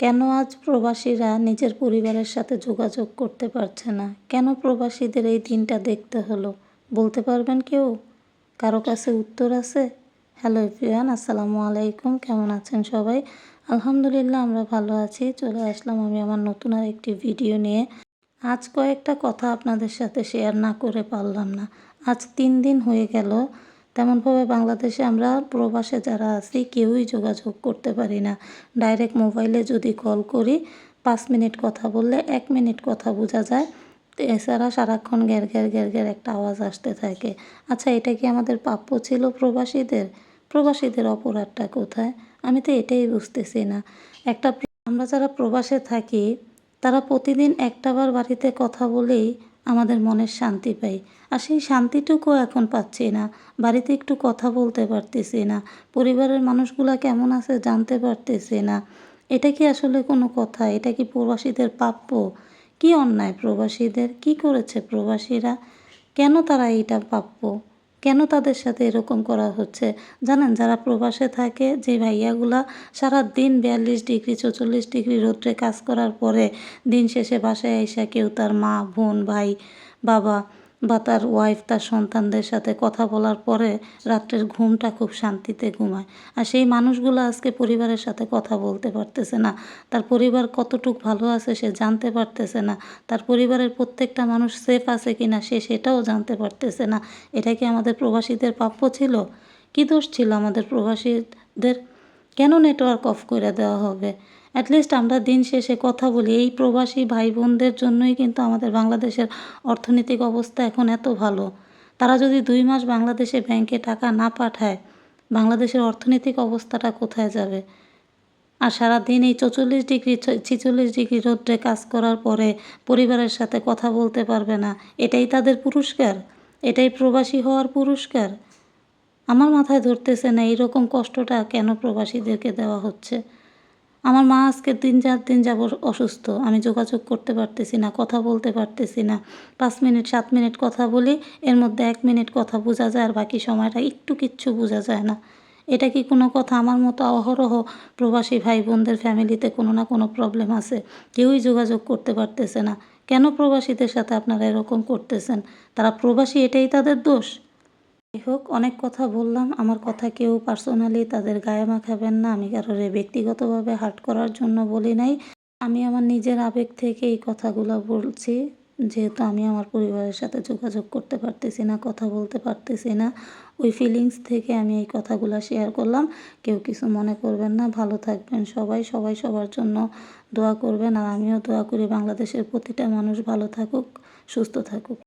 কেন আজ প্রবাসীরা নিজের পরিবারের সাথে যোগাযোগ করতে পারছে না? কেন প্রবাসীদের এই দিনটা দেখতে হলো? বলতে পারবেন কেউ? কারও কাছে উত্তর আছে? হ্যালো এভরিওয়ান, আসসালামু আলাইকুম। কেমন আছেন সবাই? আলহামদুলিল্লাহ, আমরা ভালো আছি। চলে আসলাম আমি আমার নতুন আর একটি ভিডিও নিয়ে। আজ কয়েকটা কথা আপনাদের সাথে শেয়ার না করে পারলাম না। আজ তিন দিন হয়ে গেল। তেমনভাবে বাংলাদেশে আমরা প্রবাসে যারা আছি কেউই যোগাযোগ করতে পারি না। ডাইরেক্ট মোবাইলে যদি কল করি, পাঁচ মিনিট কথা বললে এক মিনিট কথা বোঝা যায়। এছাড়া সারাক্ষণ গ্যার গ্যার গ্যার গ্যার একটা আওয়াজ আসতে থাকে। আচ্ছা এটা কি আমাদের প্রাপ্য ছিল প্রবাসীদের? প্রবাসীদের অপরাধটা কোথায়? আমি তো এটাই বুঝতেছি না। একটা আমরা যারা প্রবাসে থাকি, তারা প্রতিদিন একটাবার বাড়িতে কথা বলেই আমাদের মনের শান্তি পাই আর সেই শান্তিটুকু এখন পাচ্ছি না। বাড়িতে একটু কথা বলতে পারতেছি না। পরিবারের মানুষগুলা কেমন আছে জানতে পারতেছি না। এটা কি আসলে কোনো কথা? এটা কি প্রবাসীদের প্রাপ্য? কি অন্যায় প্রবাসীদের? কি করেছে প্রবাসীরা? কেন তারা এইটা প্রাপ্য? কেন তাদের সাথে এরকম করা হচ্ছে? জানেন, যারা প্রবাসে থাকে, যে ভাইয়াগুলা সারা দিন বিয়াল্লিশ ডিগ্রি, চৌচল্লিশ ডিগ্রি রোদ্রে কাজ করার পরে দিন শেষে বাসায় এসে কেউ তার মা, বোন, ভাই, বাবা বা তার ওয়াইফ তার সন্তানদের সাথে কথা বলার পরে রাত্রের ঘুমটা খুব শান্তিতে ঘুমায়। আর সেই মানুষগুলো আজকে পরিবারের সাথে কথা বলতে পারতেছে না। তার পরিবার কতটুক ভালো আছে সে জানতে পারতেছে না। তার পরিবারের প্রত্যেকটা মানুষ সেফ আছে কি না সে সেটাও জানতে পারতেছে না। এটা কি আমাদের প্রবাসীদের প্রাপ্য ছিল? কী দোষ ছিল আমাদের প্রবাসীদের? কেন নেটওয়ার্ক অফ করে দেওয়া হবে? অ্যাটলিস্ট আমরা দিন শেষে কথা বলি। এই প্রবাসী ভাই বোনদের জন্যই কিন্তু আমাদের বাংলাদেশের অর্থনৈতিক অবস্থা এখন এত ভালো। তারা যদি দুই মাস বাংলাদেশে ব্যাংকে টাকা না পাঠায়, বাংলাদেশের অর্থনৈতিক অবস্থাটা কোথায় যাবে? আর সারাদিন এই চৌচল্লিশ ডিগ্রি, ছিচল্লিশ ডিগ্রি রোদ্রে কাজ করার পরে পরিবারের সাথে কথা বলতে পারবে না। এটাই তাদের পুরস্কার? এটাই প্রবাসী হওয়ার পুরস্কার? আমার মাথায় ধরতেছে না এইরকম কষ্টটা কেন প্রবাসীদেরকে দেওয়া হচ্ছে? আমার মা আজকে তিন চার দিন যাব অসুস্থ, আমি যোগাযোগ করতে পারতেছি না, কথা বলতে পারতেছি না। পাঁচ মিনিট, সাত মিনিট কথা বলি, এর মধ্যে এক মিনিট কথা বোঝা যায় আর বাকি সময়টা একটু কিচ্ছু বোঝা যায় না। এটা কি কোনো কথা? আমার মতো অহরহ প্রবাসী ভাই বোনদের ফ্যামিলিতে কোনো না কোনো প্রবলেম আছে। কেউই যোগাযোগ করতে পারতেছে না। কেন প্রবাসীদের সাথে আপনারা এরকম করতেছেন? তারা প্রবাসী, এটাই তাদের দোষ? যাই হোক, অনেক কথা বললাম। আমার কথা কেউ পার্সোনালি তাদের গায়ে মাখাবেন না। আমি কারোর ব্যক্তিগতভাবে হার্ট করার জন্য বলি নাই। আমি আমার নিজের আবেগ থেকে এই কথাগুলো বলছি। যেহেতু আমি আমার পরিবারের সাথে যোগাযোগ করতে পারতেছি না, কথা বলতে পারতেছি না, ওই ফিলিংস থেকে আমি এই কথাগুলো শেয়ার করলাম। কেউ কিছু মনে করবেন না। ভালো থাকবেন সবাই। সবাই সবার জন্য দোয়া করবেন। আর আমিও দোয়া করি বাংলাদেশের প্রতিটা মানুষ ভালো থাকুক, সুস্থ থাকুক।